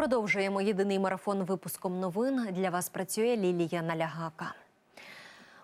Продовжуємо єдиний марафон випуском новин. Для вас працює Лілія Налягака.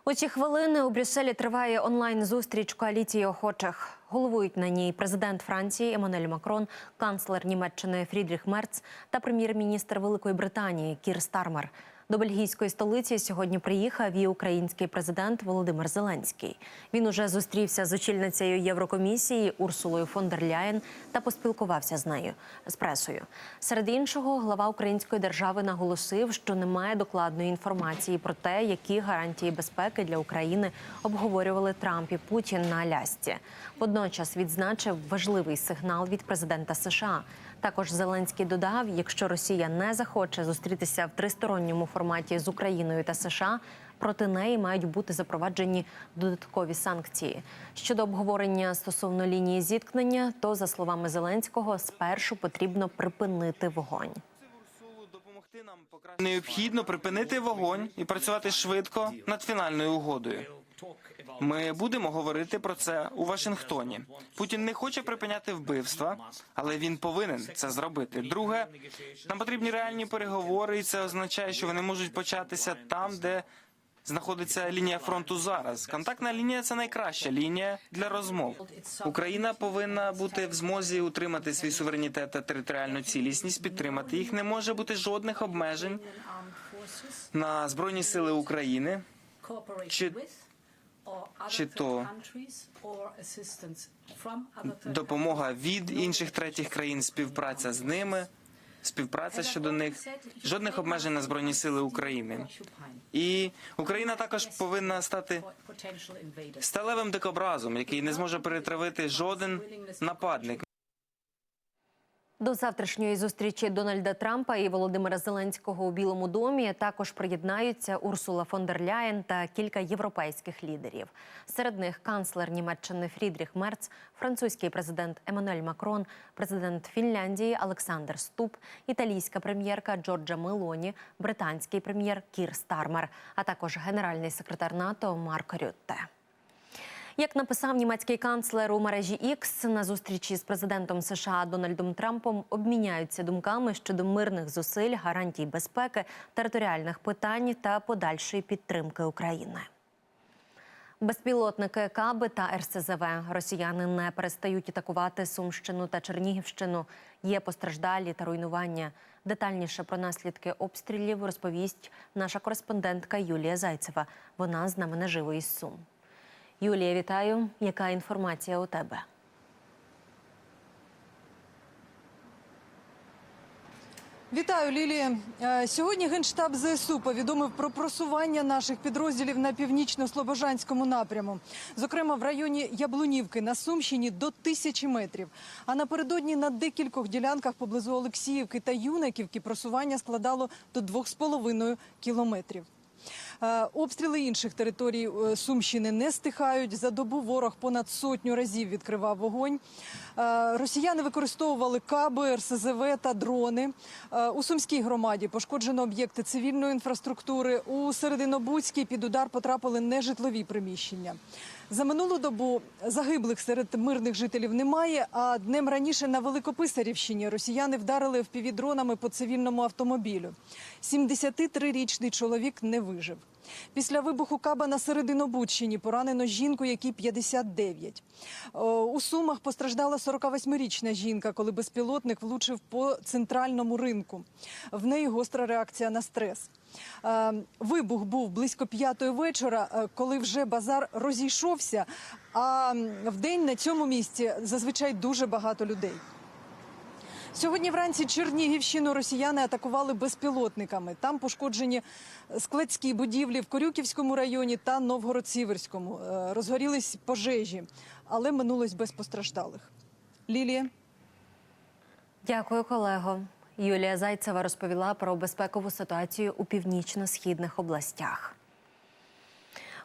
У ці хвилини у Брюсселі триває онлайн-зустріч коаліції охочих. Головують на ній президент Франції Еммануель Макрон, канцлер Німеччини Фрідріх Мерц та прем'єр-міністр Великої Британії Кір Стармер. До бельгійської столиці сьогодні приїхав і український президент Володимир Зеленський. Він уже зустрівся з очільницею Єврокомісії Урсулою фон дер Ляєн та поспілкувався з нею з пресою. Серед іншого, глава української держави наголосив, що немає докладної інформації про те, які гарантії безпеки для України обговорювали Трамп і Путін на Алясці. Водночас відзначив важливий сигнал від президента США. Також Зеленський додав: якщо Росія не захоче зустрітися в тристоронньому форматі з Україною та США, проти неї мають бути запроваджені додаткові санкції. Щодо обговорення стосовно лінії зіткнення, то за словами Зеленського, спершу потрібно припинити вогонь. Необхідно припинити вогонь і працювати швидко над фінальною угодою. Ми будемо говорити про це у Вашингтоні. Путін не хоче припиняти вбивства, але він повинен це зробити. Друге, нам потрібні реальні переговори, і це означає, що вони можуть початися там, де знаходиться лінія фронту зараз. Контактна лінія це найкраща лінія для розмов. Україна повинна бути в змозі утримати свій суверенітет та територіальну цілісність, підтримати їх. Не може бути жодних обмежень на збройні сили України. чи, чи то допомога від інших третіх країн, співпраця з ними, співпраця щодо них, жодних обмежень на збройні сили України. І Україна також повинна стати сталевим дикобразом, який не зможе перетравити жоден нападник. До завтрашньої зустрічі Дональда Трампа і Володимира Зеленського у Білому домі також приєднаються Урсула фон дер Ляєн та кілька європейських лідерів. Серед них канцлер Німеччини Фрідріх Мерц, французький президент Еммануель Макрон, президент Фінляндії Олександр Ступ, італійська прем'єрка Джорджа Мелоні, британський прем'єр Кір Стармер, а також генеральний секретар НАТО Марк Рютте. Як написав німецький канцлер у мережі X, на зустрічі з президентом США Дональдом Трампом обміняються думками щодо мирних зусиль, гарантій безпеки, територіальних питань та подальшої підтримки України. Безпілотники Каби та РСЗВ росіяни не перестають атакувати Сумщину та Чернігівщину. Є постраждалі та руйнування. Детальніше про наслідки обстрілів розповість наша кореспондентка Юлія Зайцева. Вона з нами наживо із Сум. Юлія, вітаю. Яка інформація у тебе? Вітаю, Лілія. Е, Сьогодні Генштаб ЗСУ повідомив про просування наших підрозділів на північно-слобожанському напряму. Зокрема, в районі Яблунівки на Сумщині до тисячі метрів. А напередодні на декількох ділянках поблизу Олексіївки та Юнаківки просування складало до 2,5 кілометрів. Е, Обстріли інших територій е, Сумщини не стихають. За добу ворог понад сотню разів відкривав вогонь. Е, Росіяни використовували каби, РСЗВ та дрони. У Сумській громаді пошкоджено об'єкти цивільної інфраструктури. У Серединобудській під удар потрапили нежитлові приміщення. За минулу добу загиблих серед мирних жителів немає. А днем раніше на Великописарівщині росіяни вдарили впівдронами по цивільному автомобілю. 73-річний чоловік не вижив. Після вибуху каба на Серединобудщині поранено жінку, якій 59. О, У Сумах постраждала 48-річна жінка, коли безпілотник влучив по центральному ринку. В неї гостра реакція на стрес. Е, Вибух був близько п'ятої вечора, е, коли вже базар розійшовся. А м, вдень на цьому місці зазвичай дуже багато людей. Сьогодні вранці Чернігівщину росіяни атакували безпілотниками. Там пошкоджені складські будівлі в Корюківському районі та Новгород-Сіверському. Е, Розгорілись пожежі, але минулось без постраждалих. Лілія. Дякую, колего. Юлія Зайцева розповіла про безпекову ситуацію у північно-східних областях.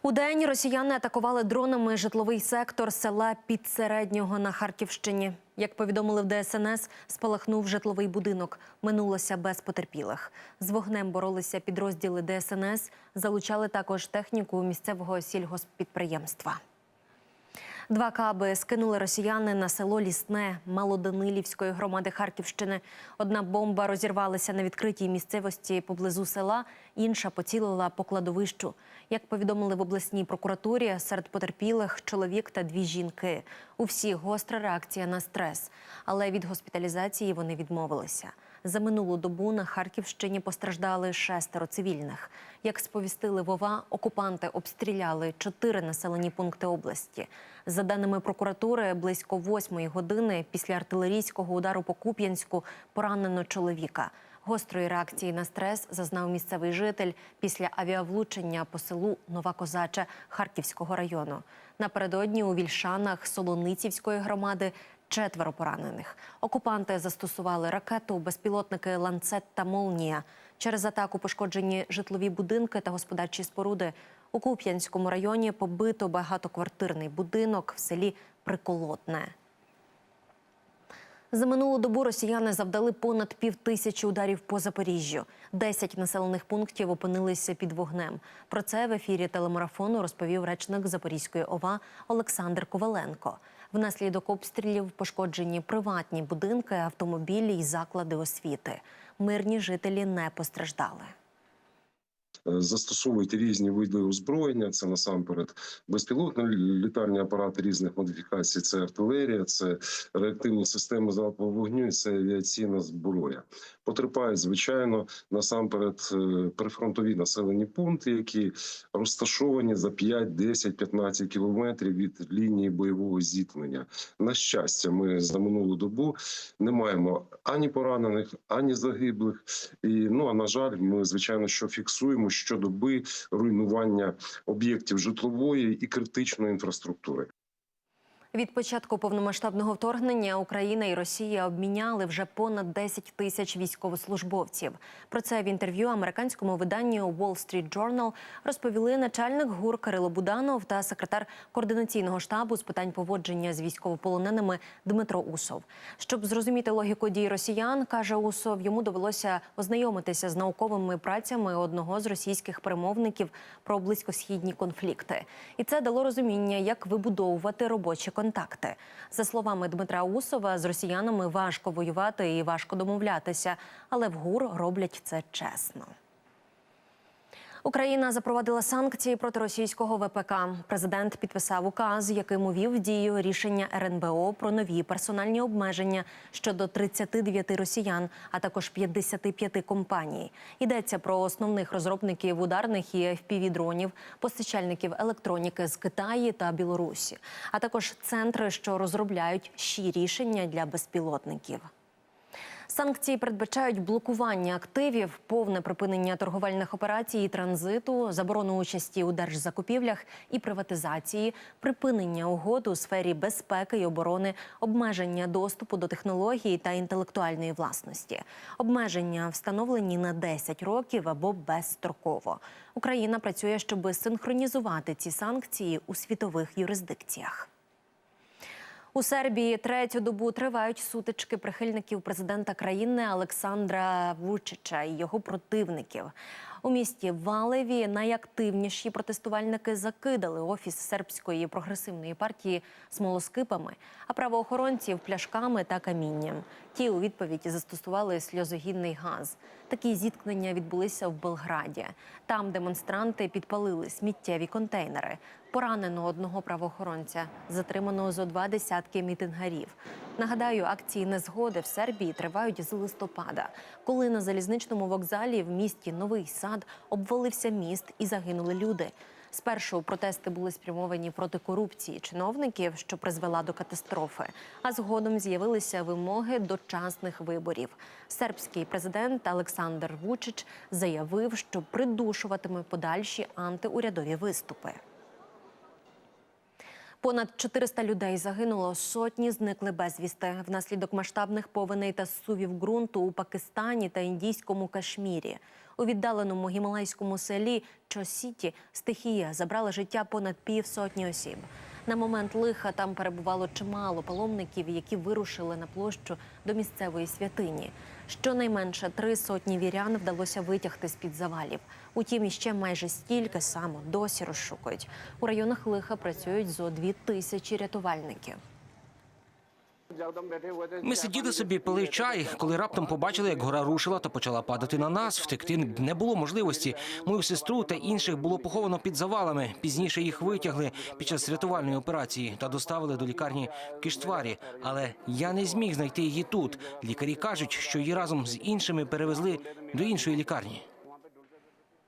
У день росіяни атакували дронами житловий сектор села Підсереднього на Харківщині. Як повідомили в ДСНС, спалахнув житловий будинок. Минулося без потерпілих. З вогнем боролися підрозділи ДСНС, залучали також техніку місцевого сільгоспідприємства. Два каби скинули росіяни на село Лісне Малоданилівської громади Харківщини. Одна бомба розірвалася на відкритій місцевості поблизу села, інша поцілила по кладовищу. Як повідомили в обласній прокуратурі, серед потерпілих чоловік та дві жінки. У всіх гостра реакція на стрес, але від госпіталізації вони відмовилися. За минулу добу на Харківщині постраждали шестеро цивільних. Як сповістили Вова, окупанти обстріляли чотири населені пункти області. За даними прокуратури, близько восьмої години після артилерійського удару по Куп'янську поранено чоловіка. Гострої реакції на стрес зазнав місцевий житель після авіавлучення по селу Нова Козача Харківського району. Напередодні у Вільшанах Солоницівської громади четверо поранених. Окупанти застосували ракету, безпілотники ланцет та молнія. Через атаку пошкоджені житлові будинки та господарчі споруди. У Куп'янському районі побито багатоквартирний будинок в селі Приколотне. За минулу добу росіяни завдали понад пів тисячі ударів по Запоріжжю. Десять населених пунктів опинилися під вогнем. Про це в ефірі телемарафону розповів речник Запорізької ОВА Олександр Коваленко. Внаслідок обстрілів пошкоджені приватні будинки, автомобілі і заклади освіти. Мирні жителі не постраждали. Е, застосовують різні види озброєння. Це насамперед безпілотні літальні апарати різних модифікацій. Це артилерія, це реактивні системи залпового вогню, це авіаційна зброя. Потерпають звичайно насамперед е, прифронтові населені пункти, які розташовані за 5, 10, 15 кілометрів від лінії бойового зіткнення. На щастя, ми за минулу добу не маємо ані поранених, ані загиблих. І ну а на жаль, ми звичайно що фіксуємо щодоби руйнування об'єктів житлової і критичної інфраструктури. Від початку повномасштабного вторгнення Україна і Росія обміняли вже понад 10 тисяч військовослужбовців. Про це в інтерв'ю американському виданню Wall Street Journal розповіли начальник ГУР Кирило Буданов та секретар координаційного штабу з питань поводження з військовополоненими Дмитро Усов. Щоб зрозуміти логіку дій росіян, каже Усов, йому довелося ознайомитися з науковими працями одного з російських перемовників про близькосхідні конфлікти, і це дало розуміння, як вибудовувати робочі контакти. За словами Дмитра Усова, з росіянами важко воювати і важко домовлятися, але в ГУР роблять це чесно. Україна запровадила санкції проти російського ВПК. Президент підписав указ, яким увів в дію рішення РНБО про нові персональні обмеження щодо 39 росіян, а також 55 компаній. Йдеться про основних розробників ударних і FPV-дронів, постачальників електроніки з Китаю та Білорусі, а також центри, що розробляють щі рішення для безпілотників. Санкції передбачають блокування активів, повне припинення торговельних операцій і транзиту, заборону участі у держзакупівлях і приватизації, припинення угод у сфері безпеки і оборони, обмеження доступу до технологій та інтелектуальної власності. Обмеження встановлені на 10 років або безстроково. Україна працює, щоб синхронізувати ці санкції у світових юрисдикціях. У Сербії третю добу тривають сутички прихильників президента країни Олександра Вучича і його противників. У місті Валеві найактивніші протестувальники закидали офіс сербської прогресивної партії смолоскипами, а правоохоронців пляшками та камінням. Ті у відповідь застосували сльозогінний газ. Такі зіткнення відбулися в Белграді. Там демонстранти підпалили сміттєві контейнери. Поранено одного правоохоронця, затримано зо два десятки мітингарів. Нагадаю, акції незгоди в Сербії тривають з листопада, коли на залізничному вокзалі в місті Новий Сад обвалився міст і загинули люди. Спершу протести були спрямовані проти корупції чиновників, що призвела до катастрофи. А згодом з'явилися вимоги дочасних виборів. Сербський президент Олександр Вучич заявив, що придушуватиме подальші антиурядові виступи. Понад 400 людей загинуло, сотні зникли безвісти внаслідок масштабних повеней та сувів ґрунту у Пакистані та індійському Кашмірі. У віддаленому гімалайському селі Чосіті стихія забрала життя понад півсотні осіб. На момент лиха там перебувало чимало паломників, які вирушили на площу до місцевої святині. Щонайменше три сотні вірян вдалося витягти з під завалів. Утім, іще майже стільки само досі розшукують. У районах лиха працюють зо дві тисячі рятувальників. Ми сиділи собі, пили чай, коли раптом побачили, як гора рушила та почала падати на нас. Втекти не було можливості. Мою сестру та інших було поховано під завалами. Пізніше їх витягли під час рятувальної операції та доставили до лікарні в Киштварі. Але я не зміг знайти її тут. Лікарі кажуть, що її разом з іншими перевезли до іншої лікарні.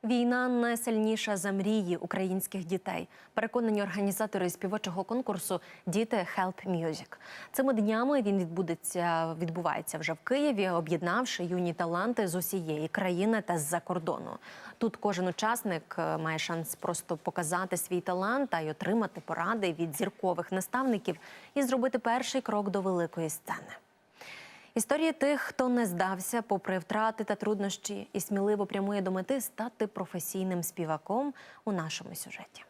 Війна найсильніша за мрії українських дітей. Переконані організатори співочого конкурсу Діти Help Music. Цими днями він відбудеться відбувається вже в Києві, об'єднавши юні таланти з усієї країни та з-за кордону. Тут кожен учасник е, має шанс просто показати свій талант та й отримати поради від зіркових наставників і зробити перший крок до великої сцени. Історії тих, хто не здався, попри втрати та труднощі, і сміливо прямує до мети стати професійним співаком у нашому сюжеті.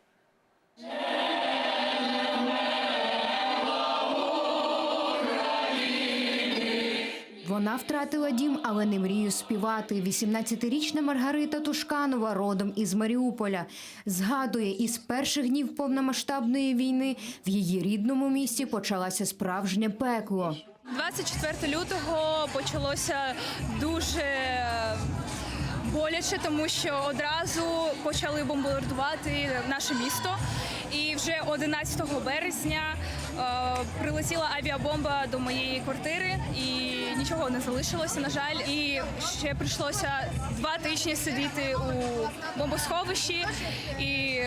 Вона втратила дім, але не мрію співати. 18-річна Маргарита Тушканова, родом із Маріуполя, згадує, із перших днів повномасштабної війни в її рідному місті почалося справжнє пекло. 24 лютого почалося дуже боляче, тому що одразу почали бомбардувати наше місто. І вже 11 березня е, прилетіла авіабомба до моєї квартири, і нічого не залишилося, на жаль. І ще прийшлося два тижні сидіти у бомбосховищі і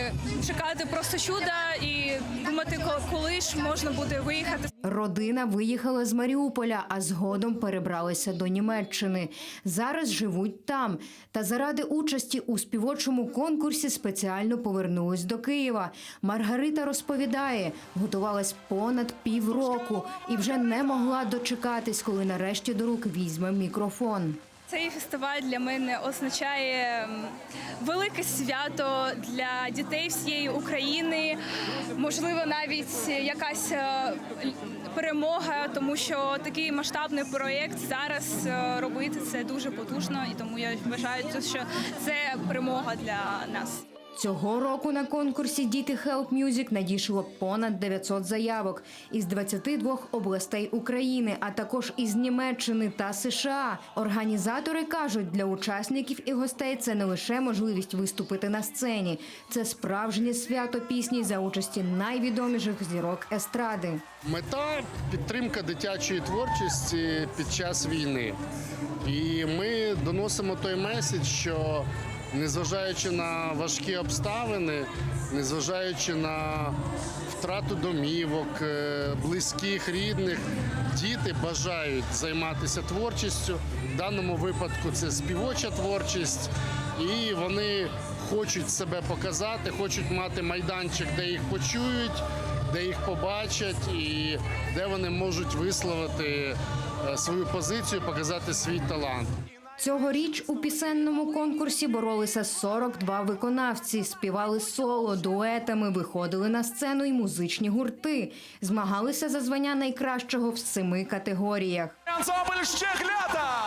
чекати просто чуда, і думати, коли ж можна буде виїхати. Родина виїхала з Маріуполя, а згодом перебралася до Німеччини. Зараз живуть там. Та заради участі у співочому конкурсі спеціально повернулись до Києва. Маргарита розповідає, готувалась понад півроку і вже не могла дочекатись, коли нарешті до рук візьме мікрофон. Цей фестиваль для мене означає велике свято для дітей всієї України. Можливо, навіть якась е, перемога, тому що такий масштабний проєкт зараз е, робити це дуже потужно, і тому я вважаю, що це перемога для нас. Цього року на конкурсі Діти Help Music надійшло понад 900 заявок із 22 областей України, а також із Німеччини та США. Організатори кажуть, для учасників і гостей це не лише можливість виступити на сцені, це справжнє свято пісні за участі найвідоміших зірок естради. Мета підтримка дитячої творчості під час війни. І ми доносимо той меседж, що незважаючи на важкі обставини, незважаючи на втрату домівок, е, близьких, рідних, діти бажають займатися творчістю. В даному випадку це співоча творчість, і вони хочуть себе показати, хочуть мати майданчик, де їх почують де їх побачать і де вони можуть висловити е, свою позицію, показати свій талант. Цьогоріч у пісенному конкурсі боролися 42 виконавці, співали соло, дуетами, виходили на сцену і музичні гурти. Змагалися за звання найкращого в семи категоріях. Ансамбль Щеглята!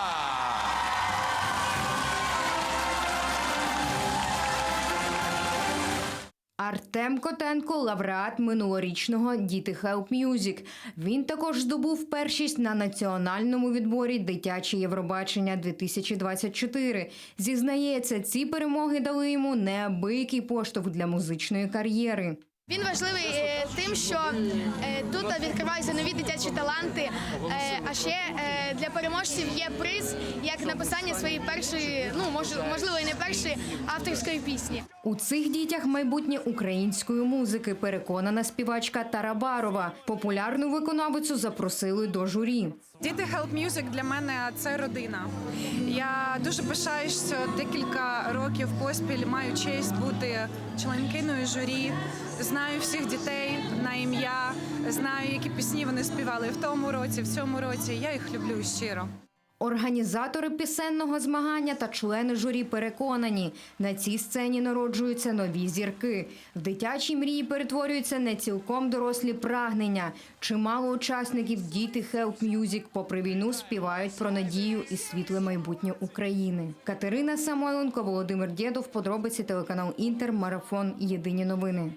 Артем Котенко лауреат минулорічного Діти Help Music. Він також здобув першість на національному відборі Дитяче Євробачення 2024. Зізнається, ці перемоги дали йому неабиякий поштовх для музичної кар'єри. Він важливий е, тим, що е, тут відкриваються нові дитячі таланти. Е, а ще для переможців є приз як написання своєї першої, ну мож, можливо, і не першої авторської пісні. У цих дітях майбутнє української музики, переконана співачка Тарабарова. Популярну виконавицю запросили до журі. Діти Help Music для мене це родина. Я дуже пишаюся декілька років поспіль маю честь бути членкиною журі. Знаю всіх дітей на ім'я, знаю, які пісні вони співали в тому році, в цьому році. Я їх люблю щиро. Організатори пісенного змагання та члени журі переконані, на цій сцені народжуються нові зірки. В дитячі мрії перетворюються не цілком дорослі прагнення. Чимало учасників діти Help Music попри війну співають про надію і світле майбутнє України. Катерина Самойленко, Володимир Дєдов, подробиці телеканал Інтер, марафон. Єдині новини.